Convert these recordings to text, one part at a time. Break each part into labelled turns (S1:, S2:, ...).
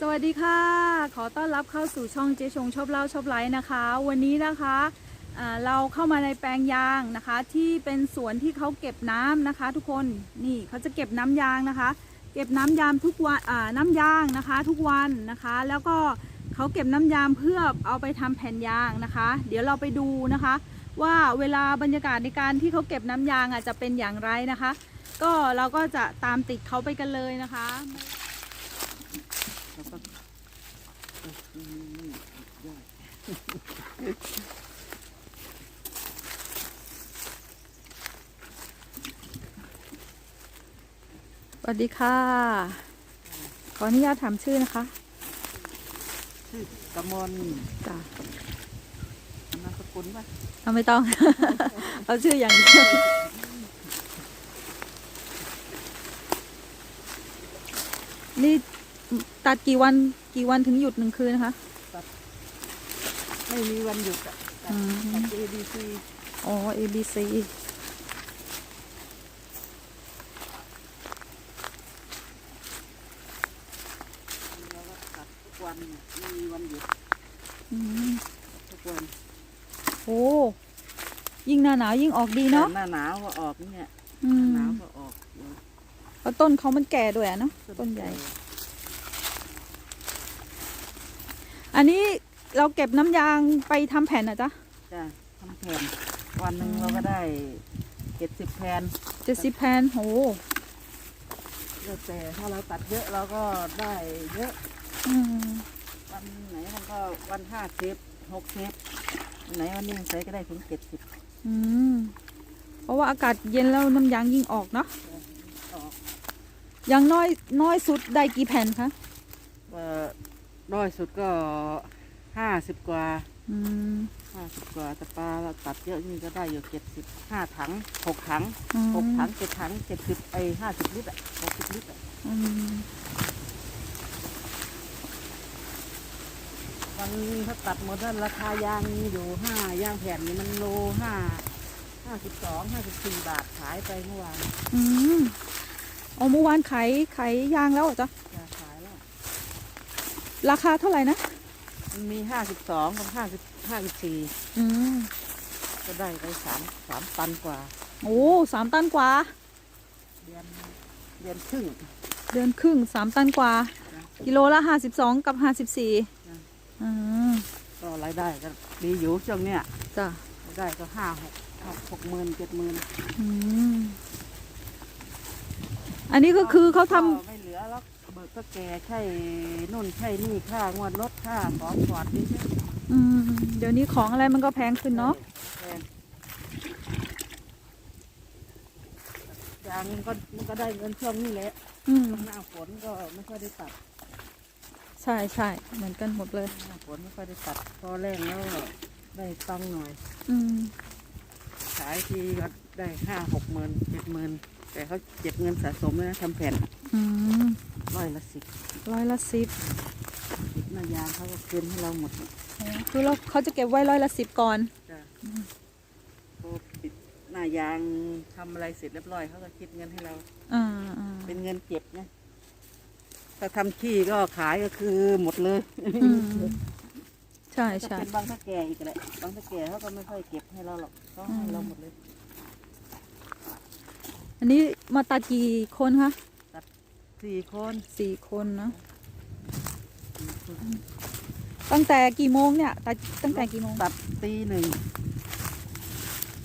S1: สวัสดีค่ะ ขอต้อนรับเข้าสู่ช่องเจชงชอบเล่าชอบไลฟ์นะคะ วันนี้นะคะเราเข้ามาในแปลงยางนะคะ ที่เป็นสวนที่เขาเก็บน้ำนะคะ ทุกคนนี่เขาจะเก็บน้ำยางนะคะ เก็บน้ำยางทุกวันน้ำยางนะคะ ทุกวันนะคะ แล้วก็เขาเก็บน้ำยางเพื่อเอาไปทำแผ่นยางนะคะ เดี๋ยวเราไปดูนะคะ ว่าเวลาบรรยากาศในการที่เขาเก็บน้ำยางอะจะเป็นอย่างไรนะคะ ก็เราก็จะตามติดเขาไปกันเลยนะคะ สวัสดีค่ะ ขออนุญาตถามชื่อนะคะ
S2: ชื่อกมล
S1: จ้ะ
S2: นามสกุลว่า
S1: เอาไม่ต้อง เอาชื่ออย่างเดียวนี่ ตัดกี่วันกี่วันถึงหยุดหนึ่งคืนนะคะ
S2: ไม่มีวันหยุดอะ
S1: อืม
S2: ตัด ABC
S1: อ๋อ A B C
S2: เราก็ตัดทุกวันเนี่ยไม่มีวันหยุด
S1: อืม
S2: ทุกวัน
S1: โอ้ยิ่งหน้าหนาวยิ่งออกดีเนาะ
S2: แต่หน้าหนาวก็ออกเนี่ย
S1: อื
S2: หน้ามหนาวก็ออกอยู่
S1: เพราะต้นเขามันแก่ด้วยอะเนาะต้นใหญ่ อันนี้เราเก็บน้ำยางไปทำแผ่นอะจ๊ะ
S2: จ้ะทำแผ่นวันหนึ่งเราก็ได้เจ็ดสิบแผ่น
S1: เจ็ดสิบแผ่นโอ้
S2: แล้วแต่ถ้าเราตัดเยอะเราก็ได้เยอะ
S1: อืม
S2: วันไหนมันก็วันห้าเทปหกเทปวันไหนวันนี้ใส่ก็ได้ถึงเจ็ดสิบ
S1: อืมเพราะว่าอากาศเย็นแล้วน้ำยางยิ่งออกเนาะ
S2: ออก
S1: อย่างน้อยน้อยสุดได้กี่แผ่นคะ
S2: เอ่อ น้อยสุดก็ห้าสิบกว่า
S1: อืม
S2: ห้าสิบกว่าแต่ปลาเราตัดเยอะนี่ก็ได้อยู่เจ็ดสิบห้าถังหกถัง
S1: อืม
S2: หกถังเจ็ดถังเจ็ดสิบไอห้าสิบลิตรอะหกสิบลิตรอะ
S1: อืม
S2: วันถ้าตัดหมดนั้นราคายางมีอยู่ห้ายางแผ่นนี่มันโลห้าห้าสิบสองห้าสิบสี่บาทขายไปเมื่อวาน
S1: อืมเอาเมื่อวานขายขายยางแล้วเหรอจ๊ะ
S2: จะขายแล้ว
S1: ราคาเท่าไหร่นะ
S2: มันมีห้าสิบสองกับห้าสิบห้าสิบสี่
S1: อืม
S2: ก็ได้ไปสามสามตันกว่า
S1: โอ้สามตันกว่า
S2: เดือนเดือนครึ่ง
S1: เดือนครึ่งสามตันกว่า กิโลละห้าสิบสองกับห้าสิบสี่
S2: อืม
S1: อืม
S2: ก็รายได้ก็ดีอยู่ช่วงเนี้ย
S1: จ้ะ
S2: รายได้ก็ห้าหกหกหกหมื่นเจ็ดหมื่น
S1: อืมอันนี้ก็คือเขาทำ
S2: ก็ไม่เหลือแล้วเบิ กก็แก่ใช่นู่นใช่นี่ค่างวดรถค่าของขวดนี่ใช่
S1: อืมเดี๋ยวนี้ของอะไรมันก็แพงขึ้นเนาะ
S2: แพงยางมันก็มันก็ได้เงินช่วงนี้แหละ
S1: อืม
S2: หน้าฝนก็ไม่ค่อยได้ตัด
S1: ใช่ใช่เหมือนกันหมดเลย
S2: หน้าฝนไม่ค่อยได้ตัดพอแรงแล้วได้ตังค์หน่อย
S1: อืม
S2: ขายทีก็ได้ห้าหกหมื่นเจ็ดหมื่น แต่เขาเก็บเงินสะสมเลยนะทำแผ่น
S1: อืม
S2: ร้อยละสิบ
S1: ร้อยละสิบ
S2: สิบหน้ายางเขาก็คืนให้เราหมด
S1: คือเราเขาจะเก็บไว้ร้อยละสิบก่อน
S2: จ้ะพอปิดหน้ายางทำอะไรเสร็จเรียบร้อยเขาก็คิดเงินให้เรา
S1: อ่าอ่า
S2: เป็นเงินเก็บนะถ้าทำขี้ก็ขายก็คือหมดเลย
S1: อืมใช่
S2: ก็
S1: ใช่
S2: เป็นบางตะแก่อีกแหละบางตะแก่เขาก็ไม่ค่อยเก็บให้เราหรอกเขาให้เราหมดเลย
S1: อันนี้มาตัดกี่คนคะ
S2: สี่คน
S1: สี่คนนะตั้งแต่กี่โมงเนี่ยตัดตั้งแต่กี่โมง
S2: ตัดตีหนึ่ง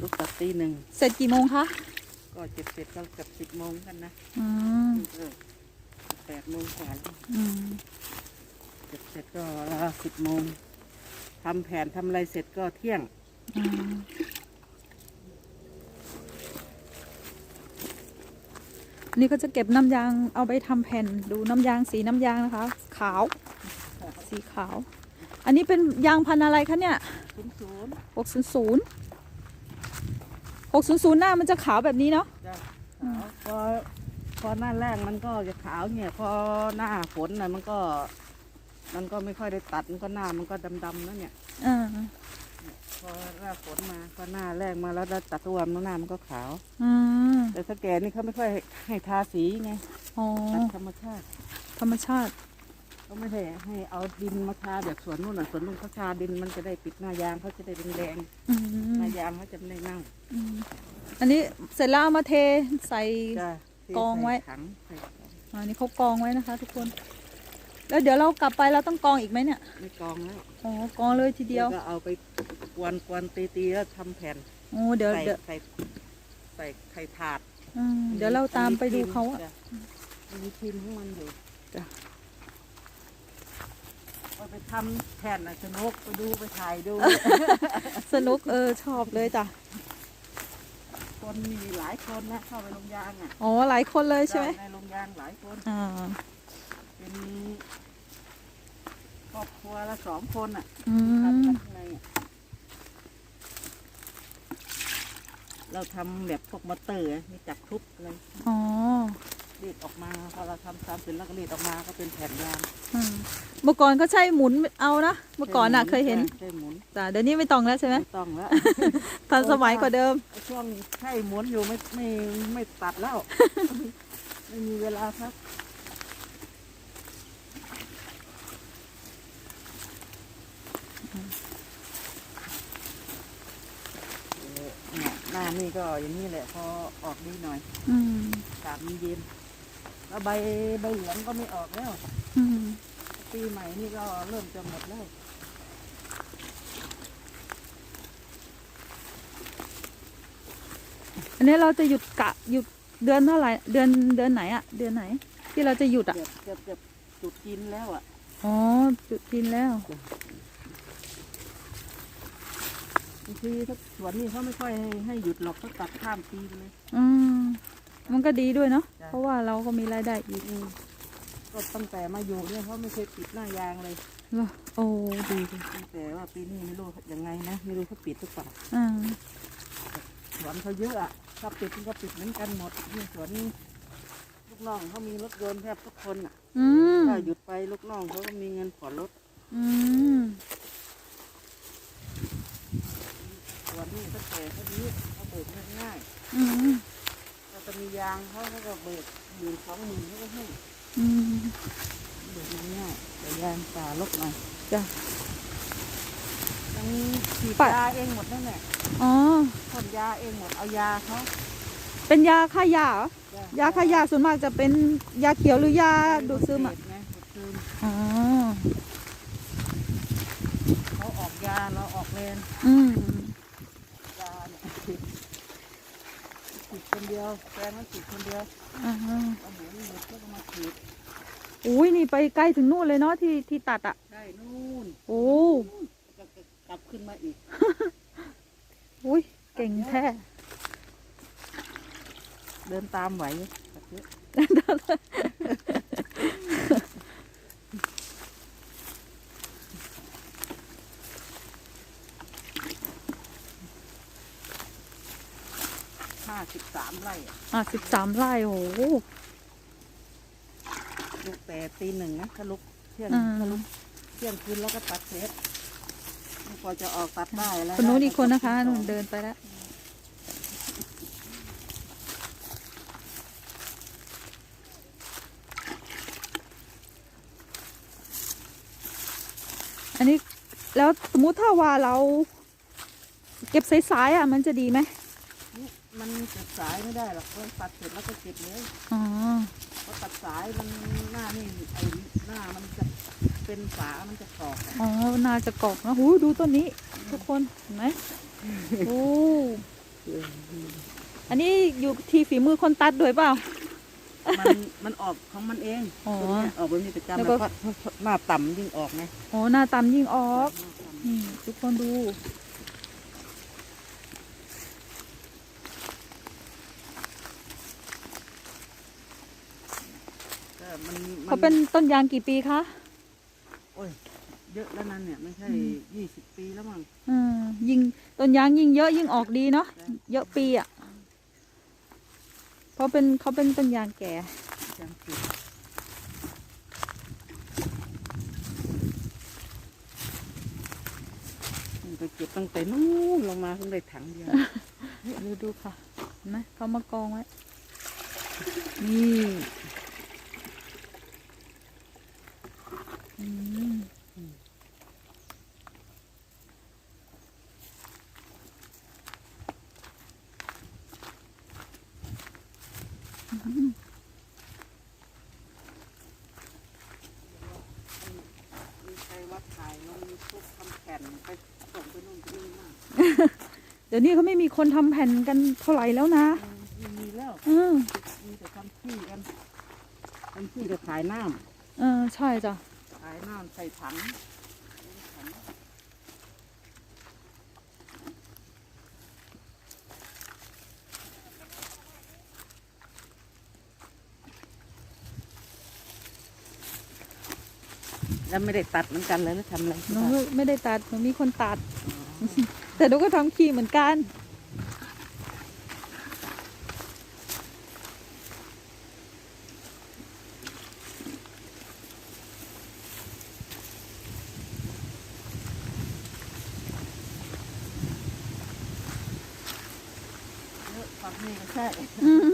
S2: ลูกตัดตีหนึ่ง
S1: เสร็จกี่โมงคะ
S2: ก็เจ็บเสร็จก็เกับสิบโมงกันนะ
S1: อืม
S2: เออแปดโมงกว่าแล้ว
S1: อืม
S2: เจ็บเสร็จก็สิบโมงทำแผนทำอะไรเสร็จก็เที่ยง
S1: อืม นี่ก็จะเก็บน้ำยางเอาไปทำแผ่นดูน้ำยางสีน้ำยางนะคะ ขาว สีขาว อันนี้เป็นยางพันธุ์อะไรคะเนี่ย
S2: ศูนย์ศูนย์
S1: หกศูนย์ศูนย์หกศูนย์ศูนย์หน้ามันจะขาวแบบนี้เนาะ
S2: จ้ะขาวพอพอหน้าแรกมันก็จะขาวเนี่ย พอหน้าฝนน่ะมันก็ มันก็ไม่ค่อยได้ตัดมันก็หน้ามันก็ดำๆแล้วเนี่ย
S1: อ่า
S2: พอหน้าฝนมาพอหน้าแรกมาแล้วได้ตัดตัวมันหน้ามันก็ขาว
S1: อ่า
S2: แต่ถ้าแก่นี่เขาไม่ค่อยให้ทาสีไง
S1: อ๋อ
S2: ตัดธรรมชาติ
S1: ธรรมชาติ
S2: เขาก็ไม่ให้ให้เอาดินมาทาแบบสวนนู่นน่ะสวนนู่นเขาทาดินมันจะได้ปิดหน้ายางเขาจะได้แดง
S1: อื
S2: ๆห
S1: ม
S2: น้ายางเขาจะไม่ได้เน่า
S1: อืมอันนี้เสร็จแล้วเอามาเทใส่
S2: จะ
S1: กองไว้
S2: ใส่ถังใส่ถัง
S1: อันนี้เขากองไว้นะคะ ทุกคน แล้วเดี๋ยวเรากลับไปเราต้องกองอีกไหมเนี่ย
S2: ไม่กองแล้ว
S1: อ๋อกองเลยทีเดียว
S2: แล้ก็เอาไป กวนกวนตีตีๆแล้วทำแผ่น
S1: โอ้เดี๋ยว
S2: ใส่
S1: เดี๋ยว
S2: ใส่ใส่ไข่ถาด
S1: อืมเดี๋ยวเราตามไปดูเขาอะ
S2: จ้มีทีมของมันอยู่
S1: จ้ะ
S2: เอาไปทำแผ่นอะสนุกไปดูไปถ่ายดู
S1: สนุกเออชอบเลยจ้ะ
S2: คนมีหลายคนนะเข้าไปลงยางอะ
S1: อ๋อหลายคนเลยใช่ไหม
S2: ในลงยางหลายคน
S1: อ่า
S2: เป็นครอบครัวละสองคนอะ
S1: อื
S2: ทำ
S1: ม
S2: กันข้างในอะ เราทำแบบพวกมอเตอร์อะมีจับทุบอะไร
S1: อ๋อ
S2: รีดออกมาพอเราทำซ้ำเสร็จแล้วก็รีดออกมาก็เป็นแผ่นยาง
S1: อืมเมื่อก่อนก็ใช่หมุนเอานะเมื่อก่อนน่ะ
S2: ใช่
S1: เคยเห็น
S2: ใช่หมุน
S1: แต่เดี๋ยวนี้ไม่ต้องแล้วใช่ไหม
S2: ไม่ต้องแล้ว
S1: ทันสมัยกว่าเดิม
S2: ช่วงใช่หมุนอยู่ไม่ไม่ไม่ตัดแล้ว ไม่มีเวลาครับ เนี่ย หน้านี่ก็อย่างนี้แหละพอออกดีหน่อย
S1: อืม
S2: อากาศมันเย็นแล้วใบใบเหลืองก็ไม่ออกแล้ว
S1: อืม
S2: ปีใหม่นี่ก็เริ่มจะหมดแล้ว
S1: อันนี้เราจะหยุดกะหยุดเดือนเท่าไหร่เดือนเดือนไหนอะเดือนไหน ที่เราจะหยุดอะ
S2: เกือบเกือบเกือบจุดกินแล้วอะ
S1: อ๋อจุดกินแล้ว
S2: บางทีถ้าสวนนี่เขาไม่ค่อยให้ให้หยุดหรอกเขาตัดข้ามปีไปเลย
S1: อืมมันก็ดีด้วยเนาะ
S2: จ้ะ
S1: เพราะว่าเราก็มีรายได้อีก
S2: อืมก็ตั้งแต่มาอยู่เนี่ยเขาไม่เคยปิดหน้ายางเลย
S1: เหรอโอ้ดีดี
S2: ตั้งแต่ว่าปีนี้ไม่รู้ยังไงนะไม่รู้เขาปิดหรือเปล่า
S1: อ่า
S2: สวนเขาเยอะอะถ้าปิดมันก็ปิดเหมือนกันหมดนี่สวนลูกน้องเขามีรถยนต์แทบทุกคนอะ
S1: อืม
S2: ถ้าหยุดไปลูกน้องเขาก็มีเงินผ่อนรถ
S1: อืม
S2: สวนนี่ตั้งแต่เขาดีเขาเบิกเงินง่าย
S1: อืม
S2: ถ้าจะมียางเขาเขาก็เบิกหมื่นสองหมื่นเขาก็ให้
S1: อืม
S2: เบิกเงินง่ายแต่ยางป่าลกหน่อย
S1: จ้ะ
S2: ยังฉีด
S1: ป่ะ
S2: ยาเองหมดนั่นแหละ
S1: อ๋อ
S2: พ่นยาเองหมดเอายาเขา
S1: เป็นยาฆ่าหญ้าเหรอ
S2: จ้ะ
S1: ยาฆ่าหญ้าส่วนมากจะเป็นยาเขียวหรือยาดูดซึมอะ
S2: เศษไงดูดซึม
S1: อ๋อ
S2: เขาออกยาเราออกเวร
S1: อืม
S2: ยาเนี่ยฉีดฉีด คนเดียวแฟนมันฉีดคนเดียว
S1: อ่า
S2: เอาหมูหมูก็มาฉีด
S1: อุ้ยนี่ไปใกล้ถึงนู่นเลยเนาะที่ที่ตัดอะ
S2: ใช่นู่น
S1: โอ้
S2: ก็กลับขึ้นมาอีก
S1: อุ้ยเก่งแท้
S2: เดินตามไหวตัดเยอะห้า สิบสามไร่อะ
S1: อะสิบสามไร่โอ้โห
S2: ลูกแต่ตีหนึ่งนะถ้าลุกเที่ยง
S1: อ่า
S2: ถ้าลุกเที่ยงคืนแล้วก็ตัดเสร็จพอจะออกตัดได้แล้ว
S1: คนนู้นอีกคนนะคะ
S2: ได้
S1: นุ่น
S2: ก็
S1: เดินไปแล้วอันนี้แล้วสมมุติถ้าว่าเรา เก็บสายๆอะ มันจะดีไหม
S2: มันเก็บสายไม่ได้หรอกเพราะตัดเสร็จแล้วก็เก็บเลย
S1: อ๋อ
S2: เพราะตัดสายมันหน้านี่ไอ้หน้ามันจะเป็นฝา มันจะกรอกอะ
S1: อ๋อน่าจะกรอกนะหูดูต้นนี้ ทุกคนเห็นไหมโอ้อันนี้อยู่ที่ฝีมือคนตัดด้วยเปล่า
S2: มันมันออกของมันเอง
S1: อ๋อ
S2: ตรงเนี้ยออกแบบนี้ประจำ
S1: แล้
S2: แล้วว
S1: ก็
S2: ก็หน้าต่ำยิ่งออกไง
S1: อ๋อหน้าตามยิ่งออก
S2: หน้าต่ำ
S1: นี่ทุกคนดู
S2: ก็มันมั
S1: เขาเป็นต้นยางกี่ปีคะ
S2: โอ้ยเยอะแล้วนั่นเนี่ยไม่ใช่ยี่สิบปีแล้วมั้ง
S1: อืมยิ่งต้นยางยิ่งเยอะยิ่งออกดีเนาะเยอะปีอะเพราะเป็นเขาเป็นต้นยางแก่
S2: ยังติดมันไปเก็บตั้งแต่นู้นลงมาเพิ่งได้ถังเดียว
S1: ดูดูค่ะเห็นไหมเขามากองไว้นี่ อืมอืม
S2: มีใครว่าถ่ายลงยูทูบทำแผ่น ไปส่งไปนู่นไปนี่มาก
S1: เดี๋ยวนี้เขาไม่มีคนทำแผ่นกันเท่าไหร่แล้วนะ
S2: มีมีแล้ว
S1: อืม
S2: มีแต่ทำขี้กันทำขี้จะขายน้
S1: เออใช่จ้ะำ
S2: ขายน้ำใส่ถัง แล้วไม่ได้ตัดเหมือนกันเลยแล้วทำอะไร
S1: หนูไม่ได้ตัดหนูมีคนตัด แต่หนูก็ทำขี้เหมือนกัน
S2: เยอะฝั่งนี้ก็ใช่
S1: อืม